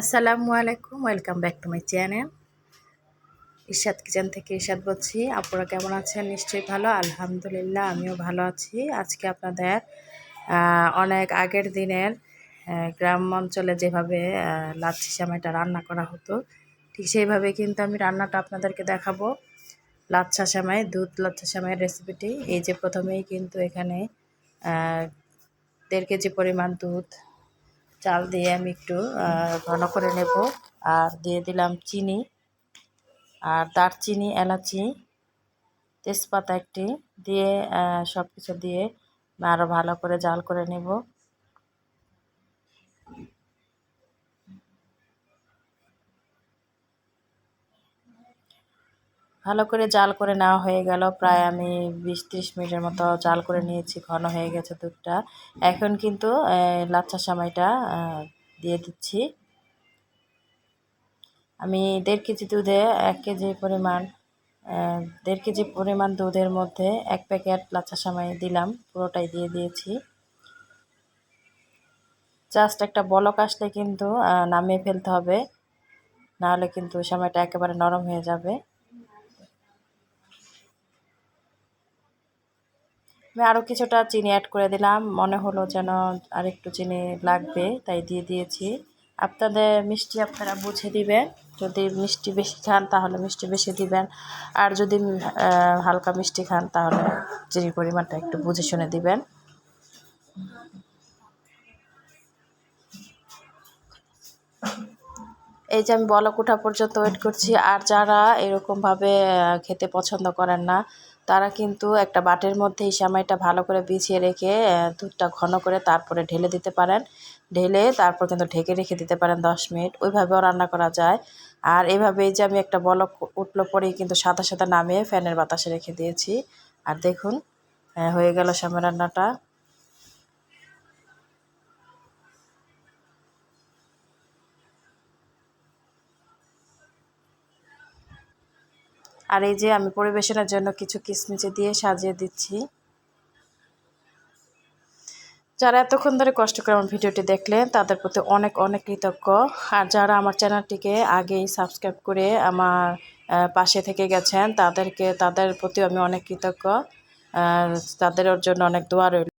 আসসালামু আলাইকুম, welcome back to my channel. Ishad kitchen থেকে ইশাদ বলছি আপনারা কেমন আছেন? নিশ্চয়ই ভালো, আলহামদুলিল্লাহ, আমিও ভালো আছি। আজকে আপনাদের অনেক আগের দিনের গ্রাম অঞ্চলে যেভাবে লাচ্ছি সামাইটা রান্না করা হতো, ঠিক সেইভাবে কিন্তু আমি রান্নাটা আপনাদেরকে দেখাবো। লাচ্ছা সামাই, দুধ লাচ্ছা সামাইয়ের রেসিপিটি এই যে প্রথমেই কিন্তু এখানে দেড় কেজি পরিমাণ দুধ চাল দিয়ে আমি একটু ঘন করে নেব। আর দিয়ে দিলাম চিনি আর দারচিনি, এলাচি, তেজপাতা একটি। দিয়ে সব কিছু দিয়ে আরও ভালো করে জাল করে নেব। ভালো করে জাল করে নেওয়া হয়ে গেল। প্রায় আমি বিশ ত্রিশ মিনিটের মতো জাল করে নিয়েছি, ঘন হয়ে গেছে দুধটা। এখন কিন্তু লাচ্ছা সামাইটা দিয়ে দিচ্ছি। আমি দেড় কেজি দুধে এক কেজি পরিমাণ দেড় কেজি পরিমাণ দুধের মধ্যে এক প্যাকেট লাচ্ছা সামাই দিলাম, পুরোটাই দিয়ে দিয়েছি। জাস্ট একটা বলক আসলে কিন্তু নামিয়ে ফেলতে হবে, নাহলে কিন্তু সময়টা একেবারে নরম হয়ে যাবে। আমি আরও কিছুটা চিনি অ্যাড করে দিলাম। মনে হলো যেন আরেকটু চিনি লাগবে, তাই দিয়ে দিয়েছি। আপনাদের মিষ্টি আপনারা বুঝে দিবেন। যদি মিষ্টি বেশি খান তাহলে মিষ্টি বেশি দিবেন। আর যদি হালকা মিষ্টি খান তাহলে চিনির পরিমাণটা একটু বুঝে শুনে দিবেন। এই যে আমি বলক ওঠা পর্যন্ত ওয়েট করছি। আর যারা এরকমভাবে খেতে পছন্দ করেন না, তারা কিন্তু একটা বাটের মধ্যে এই সামাইটা ভালো করে বিছিয়ে রেখে দুধটা ঘন করে তারপরে ঢেলে দিতে পারেন। ঢেলে তারপর কিন্তু ঢেকে রেখে দিতে পারেন দশ মিনিট। ওইভাবেও রান্না করা যায়। আর এভাবেই যে আমি একটা বলক উঠল পরেই কিন্তু সাদা সাদা নামিয়ে ফ্যানের বাতাসে রেখে দিয়েছি। আর দেখুন হয়ে গেল সামনে রান্নাটা। আর এই যে আমি পরিবেশনের জন্য কিছু কিসমিচে দিয়ে সাজিয়ে দিচ্ছি। যারা এতক্ষণ ধরে কষ্ট করে আমার ভিডিওটি দেখলেন, তাদের প্রতি অনেক অনেক কৃতজ্ঞ। আর যারা আমার চ্যানেলটিকে আগেই সাবস্ক্রাইব করে আমার পাশে থেকে গেছেন, তাদেরকে, তাদের প্রতি আমি অনেক কৃতজ্ঞ। তাদের জন্য অনেক দোয়া রইল।